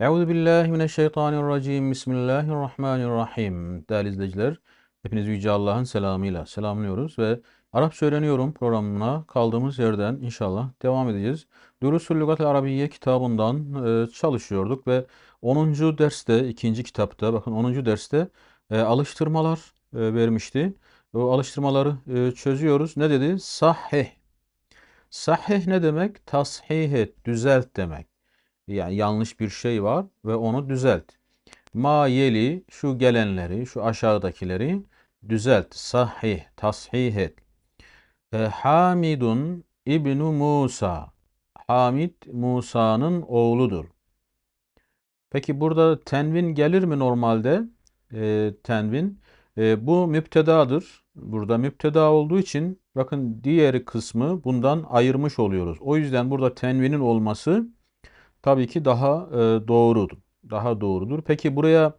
Euzu billahi mineşşeytanirracim. Bismillahirrahmanirrahim. Değerli izleyiciler, hepinizi Yüce Allah'ın selamıyla selamlıyoruz ve Arapça öğreniyorum programına kaldığımız yerden inşallah devam edeceğiz. Durusul Lugatel Arabiyye kitabından e, çalışıyorduk ve 10. derste, ikinci kitapta, bakın 10. derste e, alıştırmalar e, vermişti. O alıştırmaları çözüyoruz. Ne dedi? Sahih. Sahih ne demek? Tashih et, düzelt demek. Yani yanlış bir şey var ve onu düzelt. Ma yeli şu gelenleri, şu aşağıdakileri düzelt. Sahih, tashih et. E, Hamidun İbnu Musa. Hamid Musa'nın oğludur. Peki burada tenvin gelir mi normalde? E, tenvin. E, bu müptedadır. Burada müpteda olduğu için bakın diğeri kısmı bundan ayırmış oluyoruz. O yüzden burada tenvinin olması tabii ki daha e, doğrudur. Daha doğrudur. Peki buraya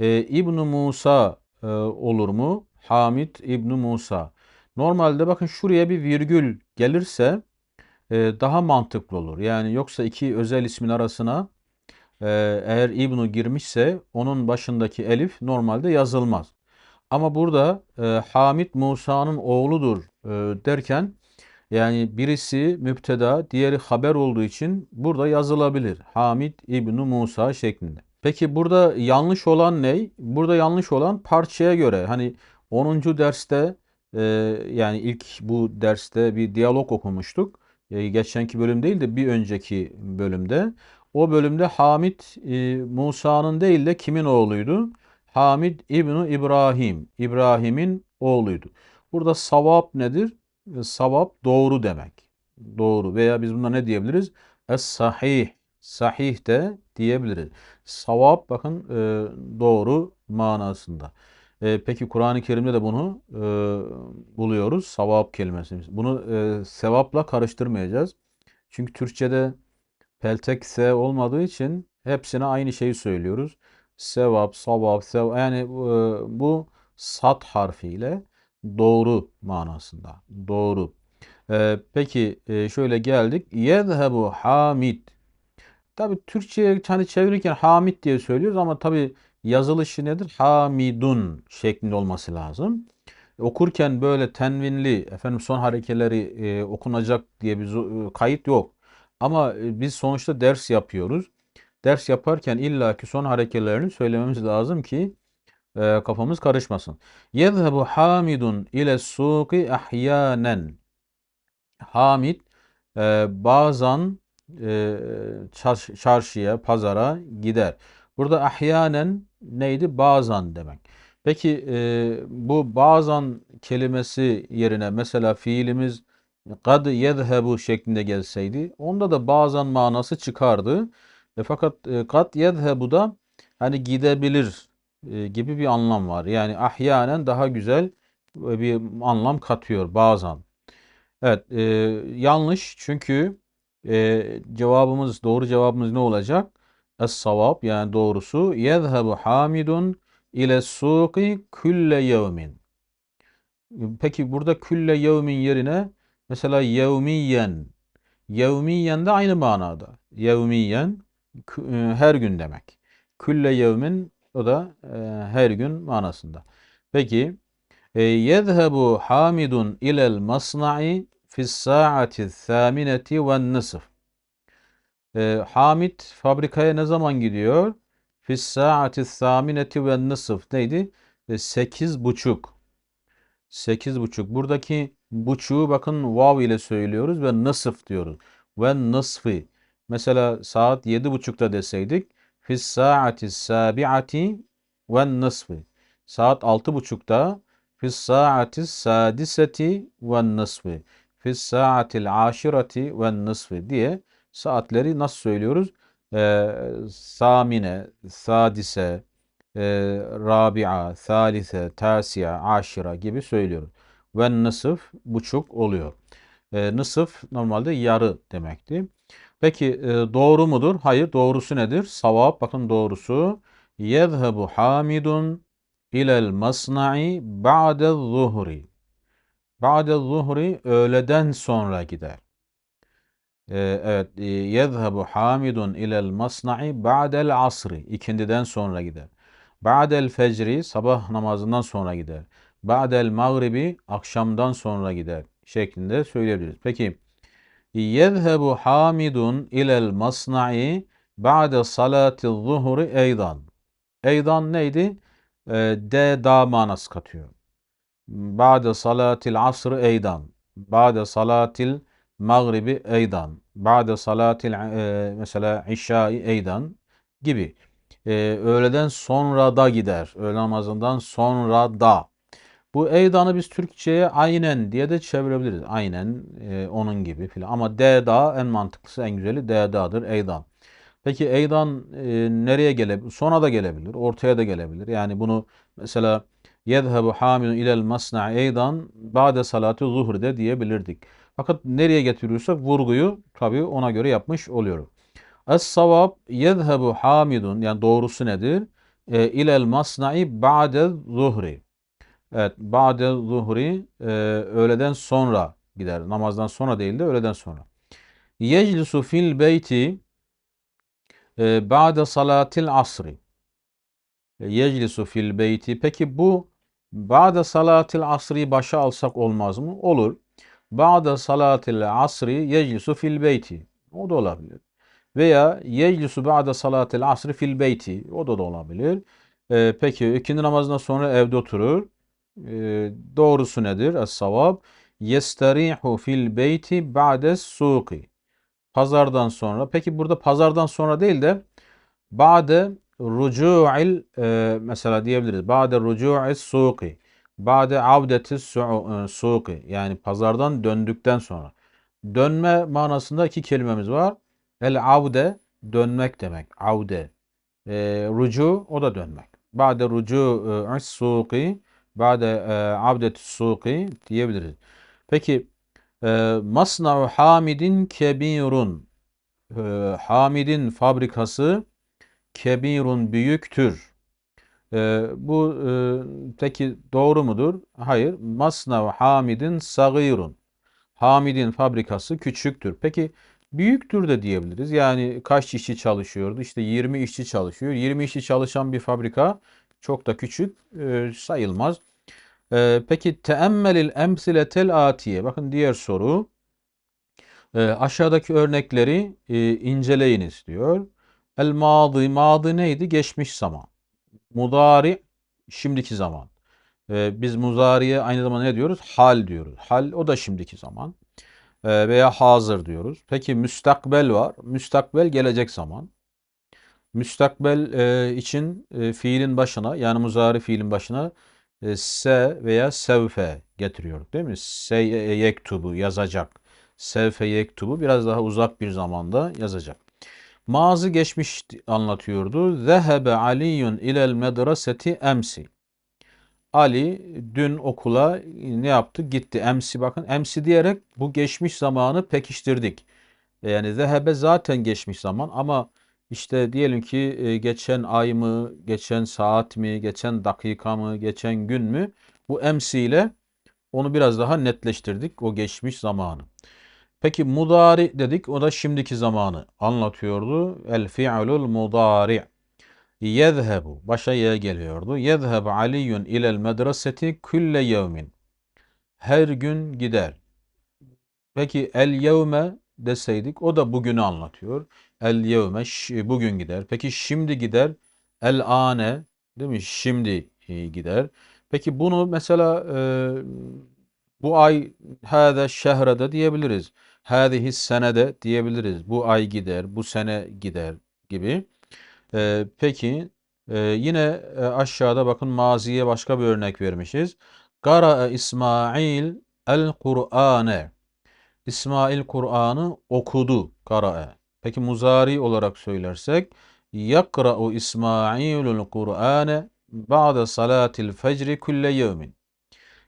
e, ibn Musa e, olur mu? Hamid İbn Musa. Normalde bakın şuraya bir virgül gelirse e, daha mantıklı olur. Yani yoksa iki özel ismin arasına e, eğer İbnu girmişse onun başındaki elif normalde yazılmaz. Ama burada e, Hamid Musa'nın oğludur e, derken yani birisi müpteda, diğeri haber olduğu için burada yazılabilir. Hamid İbni Musa şeklinde. Peki burada yanlış olan ne? Burada yanlış olan parçaya göre. Hani 10. derste e, yani ilk bu derste bir diyalog okumuştuk. E, geçenki bölüm değil de bir önceki bölümde. O bölümde Hamid e, Musa'nın değil de kimin oğluydu? Hamid İbni İbrahim. İbrahim'in oğluydu. Burada savap nedir? Savap doğru demek. Doğru veya biz buna ne diyebiliriz? Es-sahih. Sahih de diyebiliriz. Savap bakın e, doğru manasında. E, peki Kur'an-ı Kerim'de de bunu e, buluyoruz. Savap kelimesini. Bunu e, sevapla karıştırmayacağız. Çünkü Türkçe'de peltek se olmadığı için hepsine aynı şeyi söylüyoruz. Sevap, savap, sev yani e, bu sat harfiyle doğru manasında. Doğru. Ee, peki e, şöyle geldik. Yezhebu Hamid. Tabi Türkçe'ye hani çevirirken Hamid diye söylüyoruz ama tabi yazılışı nedir? Hamidun şeklinde olması lazım. Okurken böyle tenvinli efendim son harekeleri e, okunacak diye bir e, kayıt yok. Ama e, biz sonuçta ders yapıyoruz. Ders yaparken illaki son harekelerini söylememiz lazım ki e, kafamız karışmasın. Yezhebu Hamidun ile suki ahyanen. Hamid e, bazen e, çarşıya, pazara gider. Burada ahyanen neydi? Bazen demek. Peki e, bu bazen kelimesi yerine mesela fiilimiz kad yezhebu şeklinde gelseydi onda da bazen manası çıkardı. E, fakat e, kad yezhebu da hani gidebilir e, gibi bir anlam var. Yani ahyanen daha güzel e, bir anlam katıyor bazen. Evet, e, yanlış çünkü e, cevabımız doğru cevabımız ne olacak? Es-savab yani doğrusu yezhebu hamidun ile suqi külle yevmin. Peki burada külle yevmin yerine mesela yevmiyen. Yevmiyen de aynı manada. Yevmiyen her gün demek. Külle yevmin o da e, her gün manasında. Peki e, yezhebu hamidun ilel masna'i fis saati thamineti ve nisf. E, Hamid fabrikaya ne zaman gidiyor? Fis saati thamineti ve nisf neydi? E, sekiz buçuk. Sekiz buçuk. Buradaki buçuğu bakın vav ile söylüyoruz ve nısf diyoruz. Ve nısfi. Mesela saat yedi buçukta deseydik fis saati sabi'ati ve nasfi. Saat altı buçukta fis saati sadiseti ve nasfi. Fis saatil aşireti ve nasfi diye saatleri nasıl söylüyoruz? Ee, samine, sadise, e, rabi'a, salise, tasiya, aşira gibi söylüyoruz. Ve nısıf buçuk oluyor. E, nısıf normalde yarı demekti. Peki e, doğru mudur? Hayır. Doğrusu nedir? Savap. Bakın doğrusu. Yezhebu hamidun ilel masna'i ba'de zuhri. Ba'de zuhri öğleden sonra gider. Ee, evet. e, Yezhebu Hamidun ilel masna'i ba'del asri. İkindiden sonra gider. Ba'del fecri sabah namazından sonra gider. Ba'del mağribi akşamdan sonra gider şeklinde söyleyebiliriz. Peki yezhebu hamidun ilel masna'i ba'de salati zuhuri eydan. Eydan neydi? Ee, de da manası katıyor. Ba'de salatil asrı eydan. Ba'de salatil mağribi eydan. Ba'de salatil e, mesela işai gibi. E, öğleden sonra da gider. Öğle namazından sonra da. Bu eydanı biz Türkçe'ye aynen diye de çevirebiliriz. Aynen e, onun gibi filan. Ama de da en mantıklısı en güzeli de da'dır eydan. Peki eydan e, nereye gelebilir? Sona da gelebilir, ortaya da gelebilir. Yani bunu mesela yezhebu hamilun ilel masna eydan ba'de salati zuhr de diyebilirdik. Fakat nereye getiriyorsak vurguyu tabii ona göre yapmış oluyoruz. Es-savab yezhebu hamidun yani doğrusu nedir? E, ilel masna'i ba'de zuhri. Evet, ba'de zuhri e, öğleden sonra gider. Namazdan sonra değil de öğleden sonra. Yeclisu fil beyti e, ba'de salatil asri. E, yeclisu fil beyti. Peki bu ba'de salatil asri başa alsak olmaz mı? Olur. Ba'de salatil asri yeclisu fil beyti. O da olabilir. Veya yeclisu ba'de salatil asri fil beyti. O da da olabilir. E, peki ikindi namazından sonra evde oturur. E, doğrusu nedir? Es-savab. Yesterihu fil beyti ba'de suqi. Pazardan sonra. Peki burada pazardan sonra değil de ba'de rucu'il e, mesela diyebiliriz. Ba'de rucu'is suqi. Ba'de avdetis su- e, suqi. Yani pazardan döndükten sonra. Dönme manasında iki kelimemiz var. El avde dönmek demek. Avde. E, rucu o da dönmek. Ba'de rucu'is suqi. Ba'de e, avdetis suqi diyebiliriz. Peki e, Masna'u Hamidin kebirun. E, Hamid'in fabrikası kebirun büyüktür. E, bu peki doğru mudur? Hayır. Masna'u Hamidin sagirun. Hamid'in fabrikası küçüktür. Peki büyüktür de diyebiliriz. Yani kaç işçi çalışıyordu? İşte 20 işçi çalışıyor. 20 işçi çalışan bir fabrika çok da küçük e, sayılmaz. E, peki teemmelil emsiletel atiye. Bakın diğer soru. E, aşağıdaki örnekleri e, inceleyiniz diyor. El madı, madı neydi? Geçmiş zaman. Mudari, şimdiki zaman. E, biz muzariye aynı zamanda ne diyoruz? Hal diyoruz. Hal o da şimdiki zaman. E, veya hazır diyoruz. Peki müstakbel var. Müstakbel gelecek zaman. Müstakbel e, için e, fiilin başına yani muzari fiilin başına e, se veya sevfe getiriyor değil mi? Se yektubu yazacak. Sevfe yektubu biraz daha uzak bir zamanda yazacak. Mazı geçmiş anlatıyordu. Zehebe Aliyun ilel medreseti emsi. Ali dün okula ne yaptı? Gitti. Emsi bakın. Emsi diyerek bu geçmiş zamanı pekiştirdik. Yani zehebe zaten geçmiş zaman ama işte diyelim ki e, geçen ay mı, geçen saat mi, geçen dakika mı, geçen gün mü? Bu emsi ile onu biraz daha netleştirdik o geçmiş zamanı. Peki mudari dedik o da şimdiki zamanı anlatıyordu. El fi'lul mudari. Yezhebu başa ye geliyordu. Yezheb Aliyun ilel medreseti külle yevmin. Her gün gider. Peki el yevme deseydik o da bugünü anlatıyor. El yevme bugün gider. Peki şimdi gider. El ane değil mi? Şimdi e, gider. Peki bunu mesela e, bu ay hâze şehrede diyebiliriz. Hâzihi senede diyebiliriz. Bu ay gider, bu sene gider gibi. E, peki e, yine e, aşağıda bakın maziye başka bir örnek vermişiz. Gara İsmail el Kur'ane. İsmail Kur'an'ı okudu. Kara'a. Peki muzari olarak söylersek yakra'u İsmailul Kur'ane ba'de salatil fecri kulle yevmin.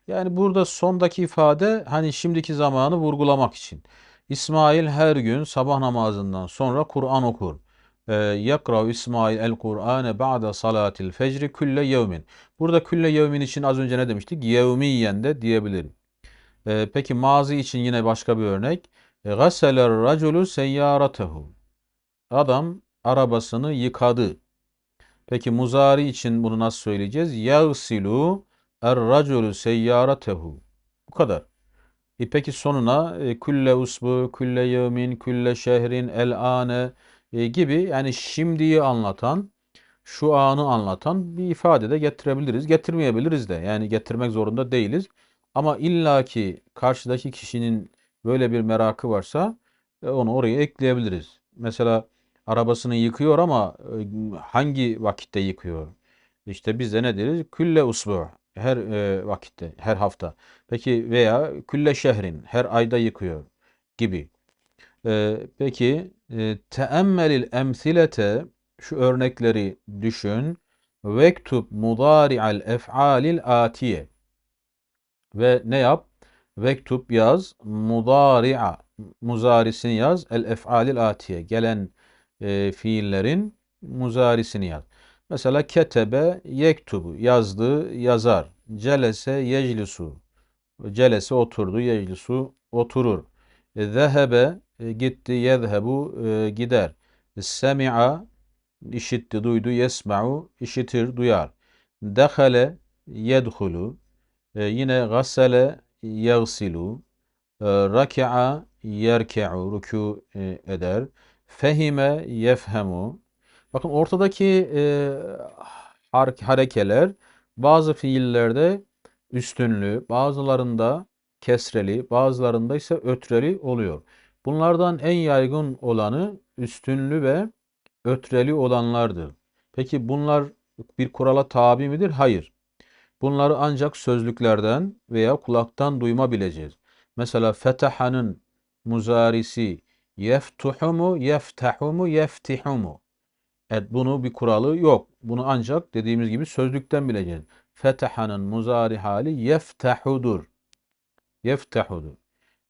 Yani burada sondaki ifade hani şimdiki zamanı vurgulamak için. İsmail her gün sabah namazından sonra Kur'an okur. Ee, yakra'u İsmail el Kur'ane ba'de salatil fecri kulle yevmin. Burada kulle yevmin için az önce ne demiştik? Yevmiyen de diyebilirim. Ee, peki mazi için yine başka bir örnek. E, Gaseler raculu seyyaratehu. Adam arabasını yıkadı. Peki muzari için bunu nasıl söyleyeceğiz? Yagsilu er-raculu seyyaratehu. Bu kadar. E peki sonuna e, külle usbu, külle yevmin, külle şehrin, el ane e, gibi yani şimdiyi anlatan, şu anı anlatan bir ifade de getirebiliriz. Getirmeyebiliriz de. Yani getirmek zorunda değiliz. Ama illaki karşıdaki kişinin böyle bir merakı varsa e, onu oraya ekleyebiliriz. Mesela arabasını yıkıyor ama e, hangi vakitte yıkıyor? İşte biz de ne deriz? Külle usbu. Her e, vakitte, her hafta. Peki veya külle şehrin, her ayda yıkıyor gibi. E, peki e, teemmelil emsilete şu örnekleri düşün. Vektub mudari'al ef'alil atiye. Ve ne yap? Vektub yaz. Mudari'a. Muzarisini yaz. El ef'alil atiye. Gelen e, fiillerin muzarisini yaz. Mesela ketebe yektubu. Yazdı, yazar. Celese yeclisu. Celese oturdu, yeclisu oturur. E, Zehebe e, gitti, yezhebu e, gider. Semi'a işitti, duydu, yesma'u işitir, duyar. Dehale yedhulu. E, yine gassele yagsilu. E, Raki'a yerke'u ruku e, eder. Fehime yefhemu. Bakın ortadaki e, har- harekeler bazı fiillerde üstünlü, bazılarında kesreli, bazılarında ise ötreli oluyor. Bunlardan en yaygın olanı üstünlü ve ötreli olanlardır. Peki bunlar bir kurala tabi midir? Hayır. Bunları ancak sözlüklerden veya kulaktan duyma bileceğiz. Mesela fetahanın muzarisi yeftuhu mu, yeftahu mu, yeftihu mu? Evet bunu bir kuralı yok. Bunu ancak dediğimiz gibi sözlükten bileceğiz. Fetahanın muzari hali yeftahudur. Yeftahudur.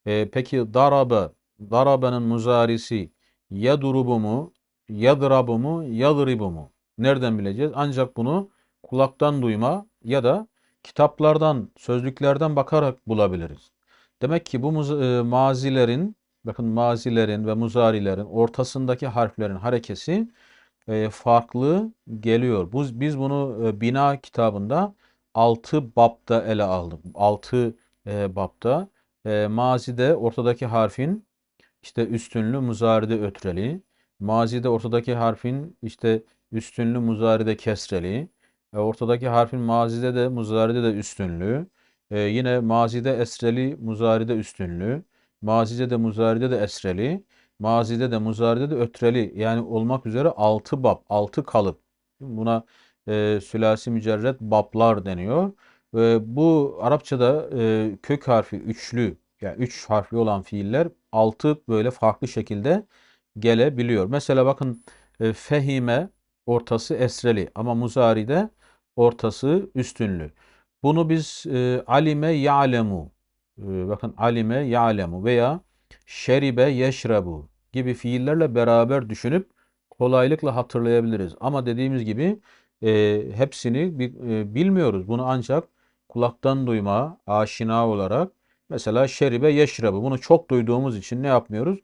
E, peki darabe, darabenin muzarisi yadrubu mu, yadrabu mu, yadribu mu? Nereden bileceğiz? Ancak bunu kulaktan duyma ya da kitaplardan, sözlüklerden bakarak bulabiliriz. Demek ki bu e, mazilerin, bakın mazilerin ve muzarilerin ortasındaki harflerin harekesi e, farklı geliyor. Biz bunu e, Bina kitabında 6 bapta ele aldık. 6 e, bapta e, mazide ortadaki harfin işte üstünlü muzaride ötreli, mazide ortadaki harfin işte üstünlü muzaride kesreli, ortadaki harfin mazide de muzaride de üstünlü, e, yine mazide esreli muzaride üstünlü, mazide de muzaride de esreli, mazide de muzaride de ötreli yani olmak üzere 6 bab, 6 kalıp. Buna e, sülasi mücerred bablar deniyor. E, bu Arapçada e, kök harfi üçlü yani üç harfli olan fiiller altı böyle farklı şekilde gelebiliyor. Mesela bakın e, fehime ortası esreli ama muzari'de ortası üstünlü. Bunu biz e, alime ya'lemu e, bakın alime ya'lemu veya şeribe yeşrebu gibi fiillerle beraber düşünüp kolaylıkla hatırlayabiliriz. Ama dediğimiz gibi e, hepsini e, bilmiyoruz. Bunu ancak kulaktan duyma, aşina olarak mesela şeribe yeşrebu bunu çok duyduğumuz için ne yapmıyoruz?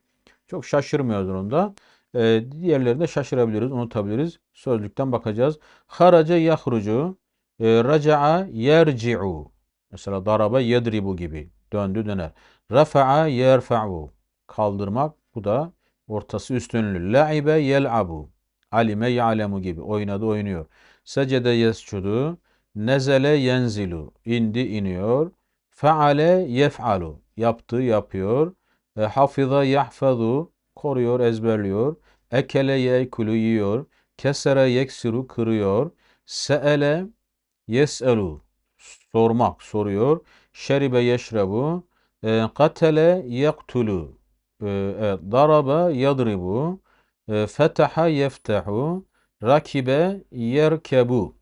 Çok şaşırmıyoruz onu da. E, diğerlerini de şaşırabiliriz, unutabiliriz. Sözlükten bakacağız. Haraca yahrucu, e, raca'a yerci'u. Mesela daraba yedribu gibi. Döndü döner. Rafa'a yerfa'u. Kaldırmak. Bu da ortası üstünlü. La'ibe yel'abu. Alime ya'lemu gibi. Oynadı oynuyor. Secede yescudu. Nezele yenzilu. İndi iniyor. Feale yef'alu. Yaptı yapıyor. E, hafiza yahfazu. Koruyor ezberliyor. Ekele yekulu yiyor. Kesere yeksiru kırıyor. Se'ele yes'elu. Sormak soruyor. Şeribe yeşrebu. E, katele yektulu. E, evet, daraba yadribu. E, fetaha yeftehu. Rakibe yerkebu.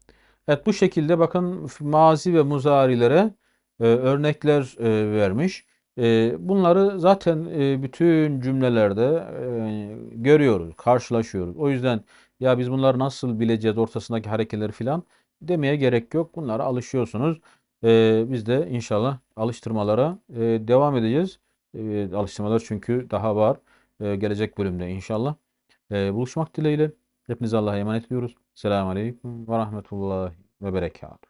Evet bu şekilde bakın mazi ve muzarilere e, örnekler e, vermiş. E, bunları zaten e, bütün cümlelerde e, görüyoruz, karşılaşıyoruz. O yüzden ya biz bunları nasıl bileceğiz ortasındaki hareketleri filan demeye gerek yok. Bunlara alışıyorsunuz. E, biz de inşallah alıştırmalara e, devam edeceğiz. Alıştırmalar çünkü daha var. Gelecek bölümde inşallah. Buluşmak dileğiyle. Hepinize Allah'a emanet ediyoruz. Selamun Aleyküm ve Rahmetullahi ve Berekatuhu.